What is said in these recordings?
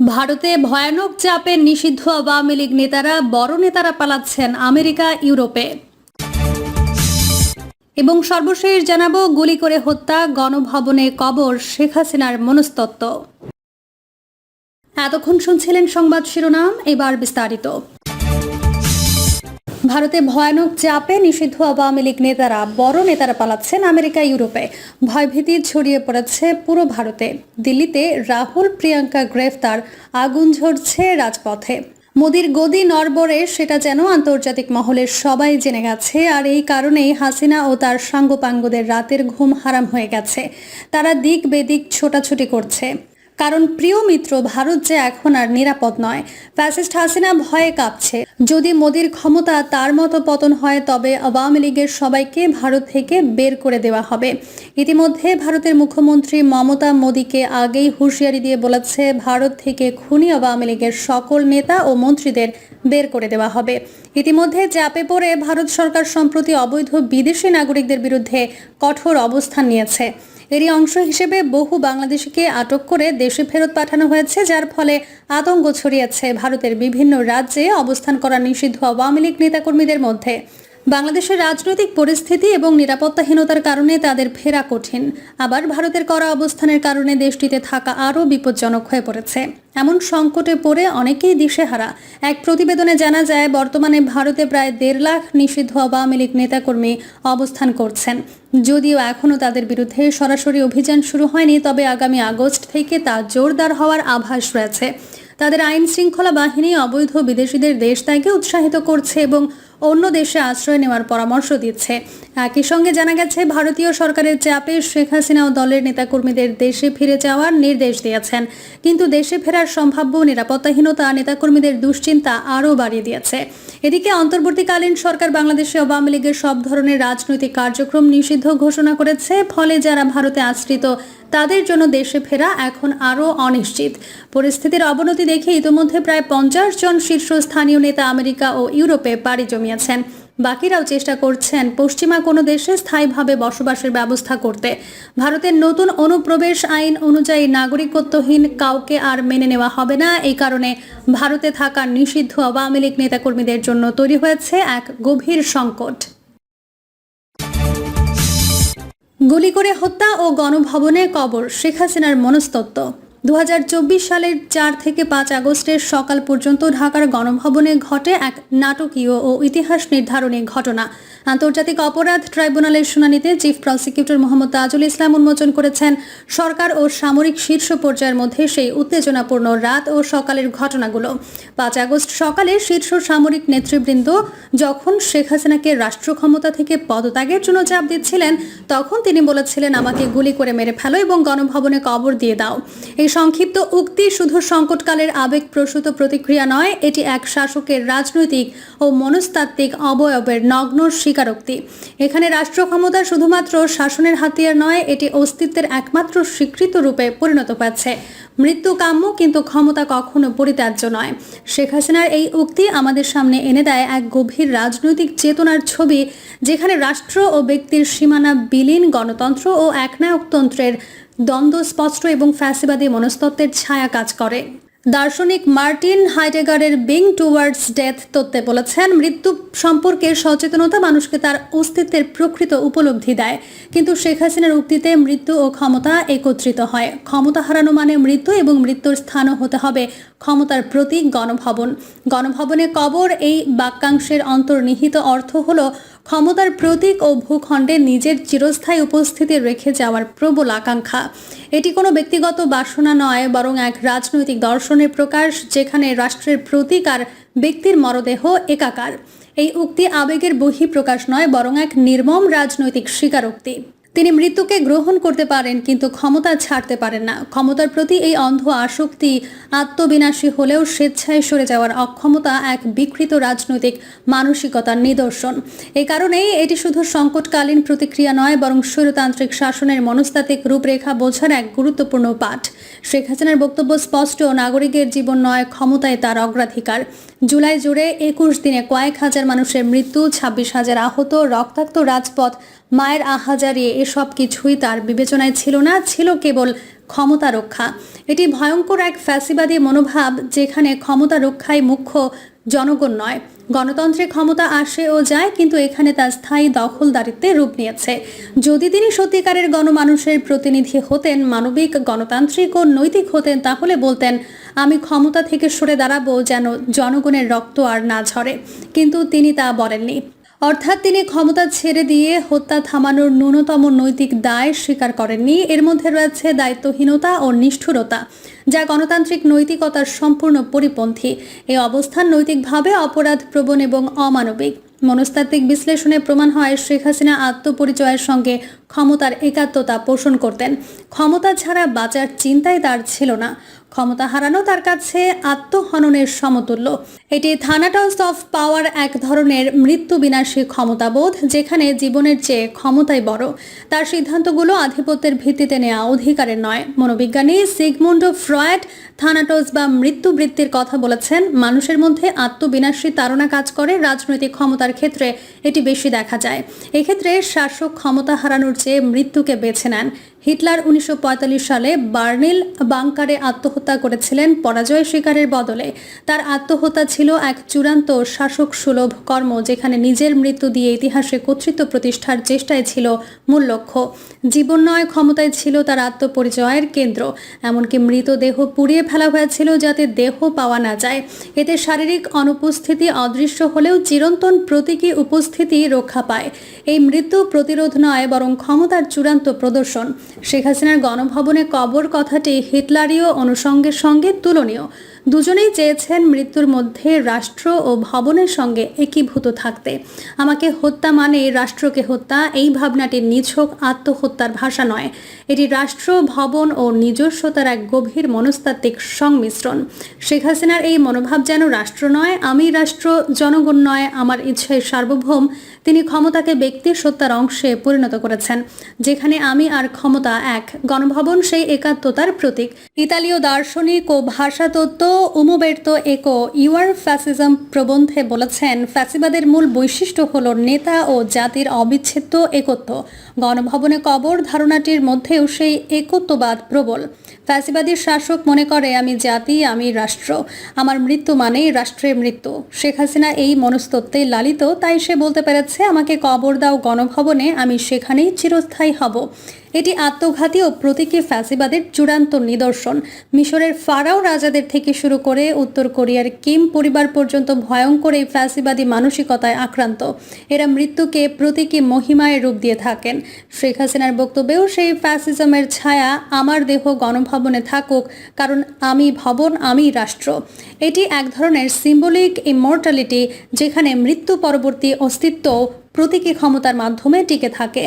ভারতে ভয়ানক চাপে নিষিদ্ধ আওয়ামী লীগ নেতারা বড় নেতারা পালাচ্ছেন আমেরিকা, ইউরোপে। এবং সর্বশেষ জানাব, গুলি করে হত্যা, গণভবনে কবর, শেখ হাসিনার মনস্তত্ত্ব। এতক্ষণ শুনছিলেন সংবাদ শিরোনাম, এবার বিস্তারিত। ভারতে ভয়ানক চাপে নিষিদ্ধ আওয়ামী লীগ নেতারা বড় নেতারা পালাচ্ছেন আমেরিকা, ইউরোপে। ভয়ভীতি ছড়িয়ে পড়েছে পুরো ভারতে। দিল্লিতে রাহুল, প্রিয়াঙ্কা গ্রেফতার, আগুন ঝরছে রাজপথে। মোদির গদি নরবরে সেটা যেন আন্তর্জাতিক মহলের সবাই জেনে গেছে, আর এই কারণেই হাসিনা ও তার সাঙ্গপাঙ্গদের রাতের ঘুম হারাম হয়ে গেছে। তারা দিক বেদিক ছোটাছুটি করছে। কারণ প্রিয় মিত্র, ভারত যে এখন আর নিরাপদ নয়। ফ্যাসিস্ট হাসিনা ভয়ে কাঁপছে। যদি মোদির ক্ষমতা তার মতো পতন হয়, তবে আওয়ামী লীগের সবাইকে ভারত থেকে বের করে দেওয়া হবে। ইতিমধ্যে ভারতের মুখ্যমন্ত্রী মমতা মোদীকে আগেই হুঁশিয়ারি দিয়ে বলেছে, ভারত থেকে খুনি আওয়ামী লীগের সকল নেতা ও মন্ত্রীদের বের করে দেওয়া হবে। ইতিমধ্যে চাপে পড়ে ভারত সরকার সম্প্রতি অবৈধ বিদেশি নাগরিকদের বিরুদ্ধে কঠোর অবস্থান নিয়েছে। এরই অংশ হিসেবে বহু বাংলাদেশিকে আটক করে দেশে ফেরত পাঠানো হয়েছে, যার ফলে আতঙ্ক ছড়িয়েছে ভারতের বিভিন্ন রাজ্যে অবস্থান করা নিষিদ্ধ আওয়ামী লীগ নেতাকর্মীদের মধ্যে। বাংলাদেশের রাজনৈতিক পরিস্থিতি এবং নিরাপত্তাহীনতার কারণে তাদের ফেরা কঠিন। আবার ভারতের করা অবস্থানের কারণে দেশটিতে থাকা আরও বিপজ্জনক হয়ে পড়েছে। এমন সংকটে পড়ে অনেকেই দিশেহারা। এক প্রতিবেদনে জানা যায়, বর্তমানে ভারতে প্রায় দেড় লাখ নিষিদ্ধ আওয়ামী লীগ নেতাকর্মী অবস্থান করছেন। যদিও এখনও তাদের বিরুদ্ধে সরাসরি অভিযান শুরু হয়নি, তবে আগামী আগস্ট থেকে তা জোরদার হওয়ার আভাস রয়েছে। তাদের আইন শৃঙ্খলা বাহিনী অবৈধ বিদেশিদের দেশ ত্যাগে উৎসাহিত করছে এবং অন্য দেশে আশ্রয় নেওয়ার পরামর্শ দিচ্ছে। একই সঙ্গে জানা গেছে, ভারতীয় সরকারের চাপে শেখ হাসিনা ও দলের নেতাকর্মীদের দেশে ফিরে যাওয়ার নির্দেশ দিয়েছেন। কিন্তু দেশে ফেরার সম্ভাব্য নিরাপত্তাহীনতা নেতাকর্মীদের দুশ্চিন্তা আরও বাড়িয়ে দিয়েছে। এদিকে অন্তর্বর্তীকালীন সরকার বাংলাদেশে আওয়ামী লীগের সব ধরনের রাজনৈতিক কার্যক্রম নিষিদ্ধ ঘোষণা করেছে। ফলে যারা ভারতে আশ্রিত, তাদের জন্য দেশে ফেরা এখন আরও অনিশ্চিত। পরিস্থিতির অবনতি দেখে ইতোমধ্যে প্রায় পঞ্চাশ জন শীর্ষস্থানীয় নেতা আমেরিকা ও ইউরোপে পাড়ি জমিয়েছেন। বাকিরাও চেষ্টা করছেন পশ্চিমা কোনো দেশে স্থায়ীভাবে বসবাসের ব্যবস্থা করতে। ভারতের নতুন অনুপ্রবেশ আইন অনুযায়ী নাগরিকত্বহীন কাউকে আর মেনে নেওয়া হবে না। এই কারণে ভারতে থাকা নিষিদ্ধ আওয়ামী লীগ নেতাকর্মীদের জন্য তৈরি হয়েছে এক গভীর সংকট। গুলি করে হত্যা ও গণভবনে কবর, শেখ হাসিনার মনস্তত্ত্ব। দু হাজার চব্বিশ সালের চার থেকে পাঁচ আগস্টের সকাল পর্যন্ত ঢাকার গণভবনে ঘটে এক নাটকীয় ও ইতিহাস নির্ধারণী ঘটনা। আন্তর্জাতিক অপরাধ ট্রাইব্যুনালের শুনানিতে চিফ প্রসিকিউটর মোহাম্মদ তাজুল ইসলাম উন্মোচন করেছেন। সরকার ও সামরিক শীর্ষ পর্যায়ের মধ্যে সেই উত্তেজনাপূর্ণ রাত ও সকালের ঘটনাগুলো। পাঁচ আগস্ট সকালে শীর্ষ সামরিক নেতৃবৃন্দ যখন শেখ হাসিনাকে রাষ্ট্র ক্ষমতা থেকে পদত্যাগের জন্য চাপ দিচ্ছিলেন, তখন তিনি বলেছিলেন, আমাকে গুলি করে মেরে ফেলো এবং গণভবনে কবর দিয়ে দাও। এই সংক্ষিপ্ত উক্তি শুধু সংকটকালের আবেগপ্রসূত প্রতিক্রিয়া নয়, এটি এক শাসকের রাজনৈতিক ও মনস্তাত্ত্বিক অবয়বের নগ্ন স্বীকারোক্তি। এখানে রাষ্ট্র ক্ষমতা শুধুমাত্র শাসনের হাতিয়ার নয়, এটি অস্তিত্বের একমাত্র স্বীকৃত রূপে পরিণত হয়েছে। মৃত্যু কাম্য, কিন্তু ক্ষমতা কখনো পরিত্যাজ্য নয়। শেখ হাসিনার এই উক্তি আমাদের সামনে এনে দেয় এক গভীর রাজনৈতিক চেতনার ছবি, যেখানে রাষ্ট্র ও ব্যক্তির সীমানা বিলীন গণতন্ত্র ও একনায়কতন্ত্রের দ্বন্দ্ব স্পষ্ট এবং ফ্যাসিবাদী মনস্তত্ত্বের ছায়া কাজ করে। দার্শনিক মার্টিন হাইডেগারের বিং টুয়ার্ডস ডেথ তত্ত্বে বলেছেন, মৃত্যু সম্পর্কে সচেতনতা মানুষকে তার অস্তিত্বের প্রকৃত উপলব্ধি দেয়। কিন্তু শেখ হাসিনার উক্তিতে মৃত্যু ও ক্ষমতা একত্রিত হয়। ক্ষমতা হারানো মানে মৃত্যু এবং মৃত্যুর স্থানও হতে হবে ক্ষমতার প্রতীক গণভবন। গণভবনে কবর, এই বাক্যাংশের অন্তর্নিহিত অর্থ হলো ক্ষমতার প্রতীক ও ভূখণ্ডে নিজের চিরস্থায়ী উপস্থিতি রেখে যাওয়ার প্রবল আকাঙ্ক্ষা। এটি কোনো ব্যক্তিগত বাসনা নয়, বরং এক রাজনৈতিক দর্শনের প্রকাশ, যেখানে রাষ্ট্রের প্রতীক আর ব্যক্তির মরদেহ একাকার। এই উক্তি আবেগের বহিঃপ্রকাশ নয়, বরং এক নির্মম রাজনৈতিক স্বীকারোক্তি। তিনি মৃত্যুকে গ্রহণ করতে পারেন, কিন্তু ক্ষমতা ছাড়তে পারেন না। ক্ষমতার প্রতি এই অন্ধ আসক্তি, আত্মবিনাশী হলেও স্বেচ্ছায় সরে যাওয়ার অক্ষমতা এক বিকৃত রাজনৈতিক মানসিকতার নিদর্শন। এই কারণেই এটি শুধু সংকটকালীন প্রতিক্রিয়া নয়, বরং স্বৈরতান্ত্রিক শাসনের মনস্তাত্ত্বিক রূপরেখা বোঝার এক গুরুত্বপূর্ণ পাঠ। শেখ হাসিনার বক্তব্য স্পষ্ট, নাগরিকের জীবন নয়, ক্ষমতায় তার অগ্রাধিকার। জুলাই জুড়ে একুশ দিনে কয়েক হাজার মানুষের মৃত্যু, ছাব্বিশ হাজার আহত, রক্তাক্ত রাজপথ, মায়ের আহাজারি এসব কিছুই তার বিবেচনায় ছিল না, ছিল কেবল ক্ষমতা রক্ষা। এটি ভয়ঙ্কর এক ফ্যাসিবাদী মনোভাব যেখানে ক্ষমতা রক্ষাই মুখ্য জনগণ নয়। গণতন্ত্রে ক্ষমতা আসে ও যায়, কিন্তু এখানে তার স্থায়ী দখলদারিত্বে রূপ নিয়েছে। যদি তিনি সত্যিকারের গণমানুষের প্রতিনিধি হতেন, মানবিক, গণতান্ত্রিক ও নৈতিক হতেন, তাহলে বলতেন, আমি ক্ষমতা থেকে সরে দাঁড়াবো যেন জনগণের রক্ত আর না ঝরে। কিন্তু তিনি তা বলেননি। অর্থাৎ তিনি ক্ষমতা ছেড়ে দিয়ে হত্যা থামানোর ন্যূনতম নৈতিক দায় স্বীকার করেননি। এর মধ্যে রয়েছে দায়িত্বহীনতা ও নিষ্ঠুরতা, যা গণতান্ত্রিক নৈতিকতার সম্পূর্ণ পরিপন্থী। এই অবস্থান নৈতিকভাবে অপরাধ প্রবণ এবং অমানবিক। মনস্তাত্ত্বিক বিশ্লেষণে প্রমাণ হয়, শেখ হাসিনা আত্মপরিচয়ের সঙ্গে ক্ষমতার একাত্মতা পোষণ করতেন। ক্ষমতা ছাড়া বাঁচার চিন্তাই তার ছিল না। ক্ষমতা হারানো তার কাছে আত্মহননের সমতুল্য। এটি থানাটস অফ পাওয়ার এক ধরনের মৃত্যু বিনাশী ক্ষমতাবোধ, যেখানে জীবনের চেয়ে ক্ষমতাই বড়। তার সিদ্ধান্তগুলো আধিপত্যের ভিত্তিতে নেওয়া অধিকারের নয়। মনোবিজ্ঞানী সিগমুন্ড ফ্রয়েড থানাটস বা মৃত্যুবৃত্তির কথা বলেছেন, মানুষের মধ্যে আত্মবিনাশী তাড়না কাজ করে, রাজনৈতিক ক্ষমতার ক্ষেত্রে এটি বেশি দেখা যায়। এক্ষেত্রে শাসক ক্ষমতা হারানোর চেয়ে মৃত্যুকে বেছে নেন। হিটলার উনিশশো পঁয়তাল্লিশ সালে বার্নিল বাংকারে আত্মহত্যা করেছিলেন পরাজয় শিকারের বদলে। তার আত্মহত্যা ছিল এক চূড়ান্ত শাসক সুলভ কর্ম যেখানে নিজের মৃত্যু দিয়ে ইতিহাসে কর্তৃত্ব প্রতিষ্ঠার চেষ্টায় ছিল মূল লক্ষ্য। জীবন নয় ক্ষমতায় ছিল তার আত্মপরিচয়ের কেন্দ্র। এমনকি মৃতদেহ পুড়িয়ে ফেলা হয়েছিল যাতে দেহ পাওয়া না যায়। এতে শারীরিক অনুপস্থিতি অদৃশ্য হলেও চিরন্তন প্রতীকী উপস্থিতি রক্ষা পায়। এই মৃত্যু প্রতিরোধ নয়, বরং ক্ষমতার চূড়ান্ত প্রদর্শন। শেখ হাসিনার গণভবনে কবর কথাটি হিটলারীয় অনুষঙ্গের সঙ্গে তুলনীয়। দুজনেই চেয়েছেন মৃত্যুর মধ্যে রাষ্ট্র ও ভবনের সঙ্গে একীভূত থাকতে। আমাকে হত্যা মানে রাষ্ট্রকে হত্যা, এই ভাবনাটি নিছক আত্মহত্যার ভাষা নয়। এটি রাষ্ট্র, ভবন ও নিজস্বতার এক গভীর মনস্তাত্ত্বিক সংমিশ্রণ। শেখ হাসিনার এই মনোভাব যেন রাষ্ট্র নয়, আমি রাষ্ট্র, জনগণ নয়, আমার ইচ্ছায় সার্বভৌম তিনি ক্ষমতাকে ব্যক্তির সত্তার অংশে পরিণত করেছেন, যেখানে আমি আর ক্ষমতা এক। গণভবন সেই একাত্মতার প্রতীক। ইতালীয় দার্শনিক ও ভাষাতত্ত্ব উমোবের্তো একো ইউআর ফ্যাসিজম প্রবন্ধে বলেছেন, ফ্যাসিবাদের মূল বৈশিষ্ট্য হল নেতা ও জাতির অবিচ্ছেদ্য একত্ব। গণভবনে কবর ধারণাটির মধ্যেও সেই একত্ববাদ প্রবল। ফ্যাসিবাদী শাসক মনে করে, আমি জাতি, আমি রাষ্ট্র, আমার মৃত্যু মানেই রাষ্ট্রের মৃত্যু। শেখ হাসিনা এই মনস্তত্ত্বে লালিত, তাই সে বলতে পেরেছে, আমাকে কবর দাও গণভবনে, আমি সেখানেই চিরস্থায়ী হব। এটি আত্মঘাতী ও প্রতীকী ফ্যাসিবাদের চূড়ান্ত নিদর্শন। মিশরের ফারাও রাজাদের থেকে শুরু করে উত্তর কোরিয়ার কিম পরিবার পর্যন্ত ভয়ঙ্কর এই ফ্যাসিবাদী মানসিকতায় আক্রান্ত। এরা মৃত্যুকে প্রতীকী মহিমায় রূপ দিয়ে থাকেন। শেখ হাসিনার বক্তব্যেও সেই ফ্যাসিজমের ছায়া আমার দেহ গণভবনে থাকুক, কারণ আমি ভবন, আমি রাষ্ট্র। এটি এক ধরনের সিম্বলিক ইমর্টালিটি যেখানে মৃত্যু পরবর্তী অস্তিত্ব প্রতীকী ক্ষমতার মাধ্যমে টিকে থাকে।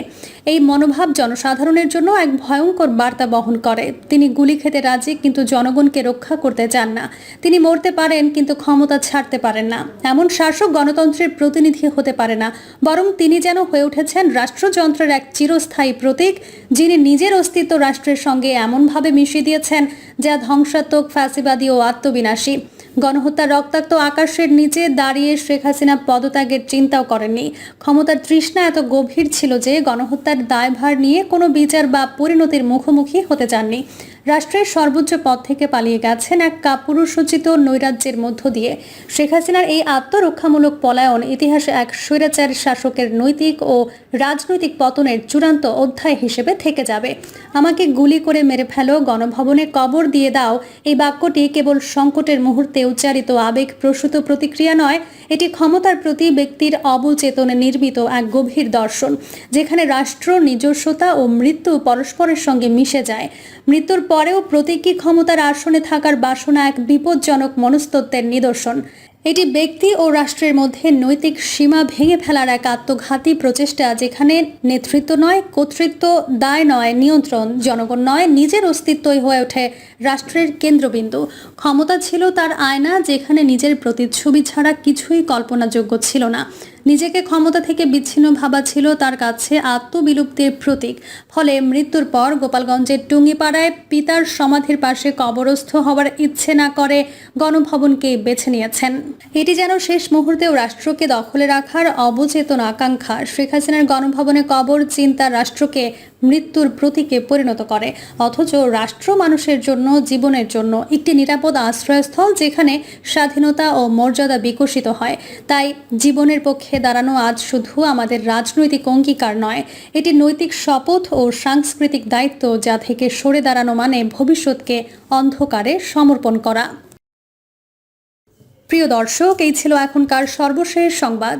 এই মনোভাব জনসাধারণের জন্য এক ভয়ঙ্কর বার্তা বহন করে। তিনি গুলি খেতে রাজি, কিন্তু জনগণকে রক্ষা করতে চান না। তিনি মরতে পারেন, কিন্তু ক্ষমতা ছাড়তে পারেন না। এমন শাসক গণতন্ত্রের প্রতিনিধি হতে পারে না, বরং তিনি যেন হয়ে উঠেছেন রাষ্ট্রযন্ত্রের এক চিরস্থায়ী প্রতীক, যিনি নিজের অস্তিত্ব রাষ্ট্রের সঙ্গে এমনভাবে মিশিয়ে দিয়েছেন, যা ধ্বংসাত্মক, ফ্যাসিবাদী ও আত্মবিনাশী। গণহত্যার রক্তাক্ত আকাশের নিচে দাঁড়িয়ে শেখ হাসিনা পদত্যাগের চিন্তাও করেননি। ক্ষমতার তৃষ্ণা এত গভীর ছিল যে গণহত্যার দায়ভার নিয়ে কোনো বিচার বা পরিণতির মুখোমুখি হতে চাননি। রাষ্ট্রের সর্বোচ্চ পদ থেকে পালিয়ে গেছেন এক কাপুরুষোচিত নৈরাজ্যের মধ্য দিয়ে। শেখ হাসিনার এই আত্মরক্ষামূলক পলায়ন ইতিহাসে এক স্বৈরাচার শাসকের নৈতিক ও রাজনৈতিক পতনের চূড়ান্ত অধ্যায় হিসেবে থেকে যাবে। আমাকে গুলি করে মেরে ফেলো, গণভবনে কবর দিয়ে দাও। এই বাক্যটি কেবল সংকটের মুহূর্তে উচ্চারিত আবেগ প্রসূত প্রতিক্রিয়া নয়, এটি ক্ষমতার প্রতি ব্যক্তির অবচেতনে নির্মিত এক গভীর দর্শন, যেখানে রাষ্ট্র নিজস্বতা ও মৃত্যু পরস্পরের সঙ্গে মিশে যায়। মৃত্যুর পরেও প্রতীকী ক্ষমতার আসনে থাকার বাসনা এক বিপজ্জনক মনস্তত্ত্বের নিদর্শন। এটি ব্যক্তি ও রাষ্ট্রের মধ্যে নৈতিক সীমা ভেঙে ফেলার এক আত্মঘাতী প্রচেষ্টা যেখানে নেতৃত্ব নয়, কর্তৃত্ব, দায় নয়, নিয়ন্ত্রণ, জনগণ নয়, নিজের অস্তিত্বই হয়ে ওঠে রাষ্ট্রের কেন্দ্রবিন্দু। ক্ষমতা ছিল তার আয়না যেখানে নিজের প্রতিচ্ছবি ছাড়া কিছুই কল্পনাযোগ্য ছিল না। নিজেকে ক্ষমতা থেকে বিচ্ছিন্ন ভাবা ছিল তার কাছে আত্মবিলুপ্তির প্রতীক। ফলে মৃত্যুর পর গোপালগঞ্জের টুঙ্গিপাড়ায় পিতার সমাধির পাশে কবরস্থ হওয়ার ইচ্ছে না করে গণভবনকে বেছে নিয়েছেন। এটি যেন শেষ মুহূর্তেও রাষ্ট্রকে দখলে রাখার অবচেতন আকাঙ্ক্ষা। শেখ হাসিনার গণভবনে কবর চিন্তা রাষ্ট্রকে মৃত্যুর প্রতীকে পরিণত করে। অথচ রাষ্ট্র মানুষের জন্য, জীবনের জন্য একটি নিরাপদ আশ্রয়স্থল যেখানে স্বাধীনতা ও মর্যাদা বিকশিত হয়। তাই জীবনের পক্ষে দাঁড়ানো আজ শুধু আমাদের রাজনৈতিক অঙ্গীকার নয়, এটি নৈতিক শপথ ও সাংস্কৃতিক দায়িত্ব যা থেকে সরে দাঁড়ানো মানে ভবিষ্যৎকে অন্ধকারে সমর্পণ করা। প্রিয় দর্শক, এই ছিল এখনকার সর্বশেষ সংবাদ।